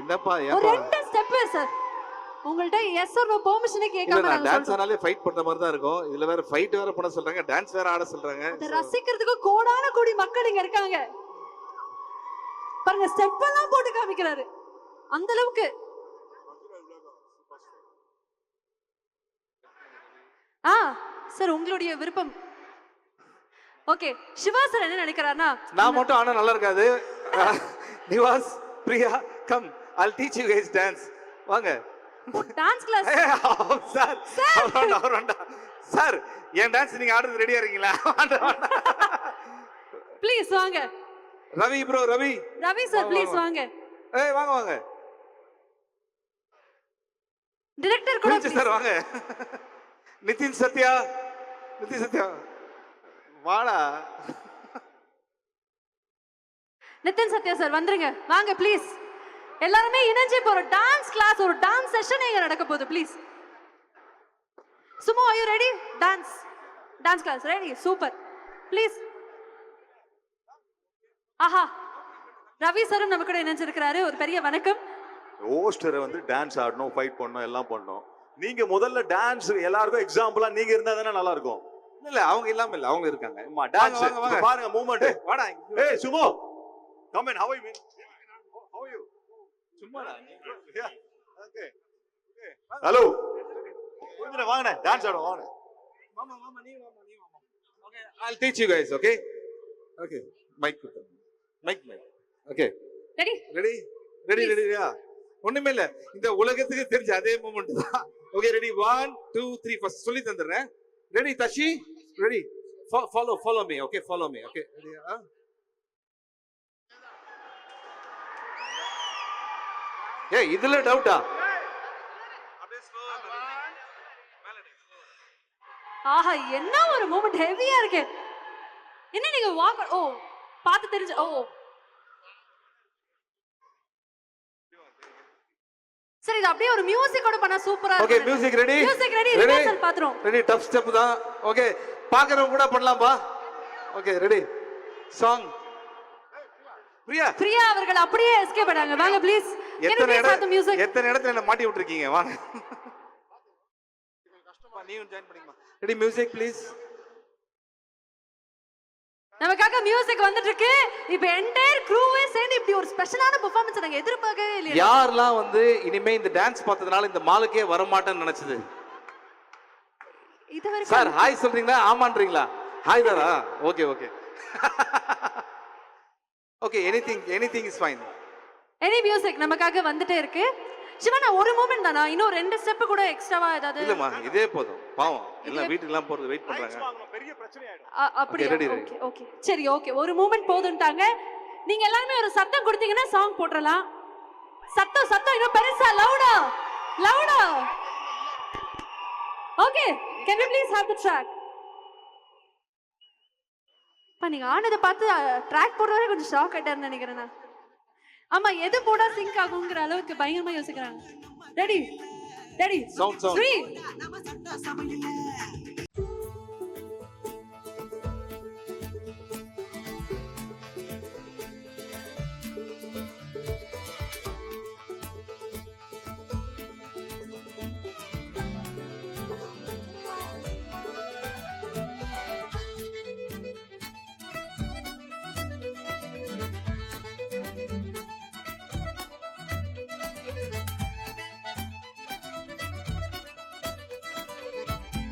என்னப்பா ஒரு ரெண்டு ஸ்டெப் சார் உங்கள்ட்ட எஸ் நோ பெர்மிஷனே கேட்காம நான் டான்ஸ் ஆனாலே ஃபைட் பண்ற மாதிரி தான் இருக்கும். இதுல வேற ஃபைட் வேற பண்ண சொல்றாங்க டான்ஸ் வேற ஆட சொல்றாங்க. இதை ரசிக்கிறதுக்கு கோடான கோடி மக்கள் இங்க இருக்காங்க. பாருங்க ஸ்டெப் எல்லாம் போட்டு காமிக்கிறாரு. அந்த அளவுக்கு. ஆ சார் உங்களுடைய விருப்பம். ஓகே சிவா சார் என்ன நினைக்கிறாருன்னா நான் மட்டும் ஆனா நல்லா இருக்காது. Nivas Priya come I'll teach you guys dance வாங்க. டான்ஸ் கிளாஸ் சார் அவர் வேண்டாம். சார் என் டான்ஸ் நீங்க ஆடுறது ரெடியா இருக்கீங்களா. ப்ளீஸ் வாங்க. Ravi bro Ravi. Ravi sir please. வாங்க ஏய் வாங்க வாங்க. டிரெக்டர் கூட சார் வாங்க. நிதின் சத்யா. நிதின் சத்யா. வாடா. நிதின் சத்யா சார் வந்துருங்க. வாங்க ப்ளீஸ் எல்லாருமே இணைஞ்சு இப்போ ஒரு டான்ஸ் கிளாஸ் ஒரு டான்ஸ் செஷன் இங்க நடக்க போகுது please Sumo I ready dance dance class ready super please ஆஹா. ரவி சாரும் நம்ம கூட இணைஞ்சிருக்கிறாரு. ஒரு பெரிய வணக்கம். ஹோஸ்டரை வந்து டான்ஸ் ஆடணும் ஃபைட் பண்ணணும் எல்லாம் பண்ணணும். நீங்க முதல்ல டான்ஸ் எல்லாருக்கும் எக்ஸாம்பிளா நீங்க இருந்தா தானே நல்லா இருக்கும். இல்ல அவங்க இல்லாம இல்ல அவங்க இருக்காங்க. ஆமா டான்ஸ். பாருங்க மூவ்மெண்ட் வாடா ஏய் Sumo. Come in how you mean how you சும்மாடா okay hello கொஞ்சம் வாங்கண்ணே டான்ஸ் ஆடுவோம் வாங்க. மாமா மாமா நீ மாமா நீ மாமா okay I'll teach you guys okay? Okay. Mic mic mic okay ready ready ready ரெடியா ஒண்ணுமே இல்ல இந்த உலகத்துக்கு தெரிஞ்ச அதே மூமெண்ட் தான். Okay ready one two three first சொல்லி தந்துடுறேன். Ready Tashi ready follow follow me okay follow me okay ரெடியா ஏ இதுல டவுட்டா ஆஹா என்ன ஒரு மூமெண்ட் ஹெவியா இருக்கு. என்ன நீங்க வாக் ஓ பார்த்து தெரிஞ்சு ஓ சரி இது அப்படியே ஒரு மியூசிக்கோட பண்ணா சூப்பரா okay music ready music ready rehearsal பாத்துறோம் ready tough step தான். ஓகே பாக்குறவங்க கூட பண்ணலாம்பா. Okay ready song Priya. Priya அவர்கள் அப்படியே எஸ்கேப் பண்ணாங்க வாங்க ப்ளீஸ் எத்தனை இடம் மியூசிக் எத்தனை இடத்துல என்ன மாட்டி விட்டுருக்கீங்க? வாங்க. கஷ்டமா நீயும் ஜாயின் பண்ணிக்கமா. ரெடி மியூசிக் ப்ளீஸ் நமக்காக மியூசிக் வந்துட்டு இருக்கு இப்போ என்டையர் க்ரூவே சேர்ந்து இப்படி ஒரு ஸ்பெஷலான பெர்ஃபார்மன்ஸ் நாங்க எதிர்பார்க்கவே இல்லையா. யாரெல்லாம் வந்து இனிமே இந்த டான்ஸ் பார்த்ததுனால இந்த மாலுக்கே வர மாட்டேன்னு நினைச்சது? இது வரைக்கும் சார் ஹாய் சொல்றீங்களா? ஆமான்றீங்களா? Hi Tara okay okay okay anything anything is fine any music நமக்காக வந்துட்டே இருக்கு? சிவா நான் ஒரு மூமெண்ட் தானா? இன்னும் ரெண்டு ஸ்டெப் கூட எக்ஸ்ட்ராவா ஏதாவது? இல்லம்மா இதே போதும். பாவம். எல்லாம் வீட்டுக்குலாம் போறது வெயிட் பண்றாங்க. பெரிய பிரச்சனை ஆயிடும் அ- அப்படியா? Ready, ready. ஓகே ஓகே சரி ஓகே ஒரு மூமெண்ட் போதுன்ட்டாங்க நீங்க எல்லாருமே ஒரு சத்தம் கொடுத்தீங்கன்னா சாங் போட்டுறலாம். சத்தம் சத்தம். இன்னும் பெருசா லவுடா லவுடா okay can we please have the track பா நீங்க ஆனதை பார்த்து ட்ராக் போடுறதே கொஞ்சம் ஷாக் நினைக்கிறேன் நான். ஆமா எது போடா சிங்க் ஆகுங்கிற அளவுக்கு பயங்கரமா யோசிக்கிறாங்க. Ready ready. த்ரீ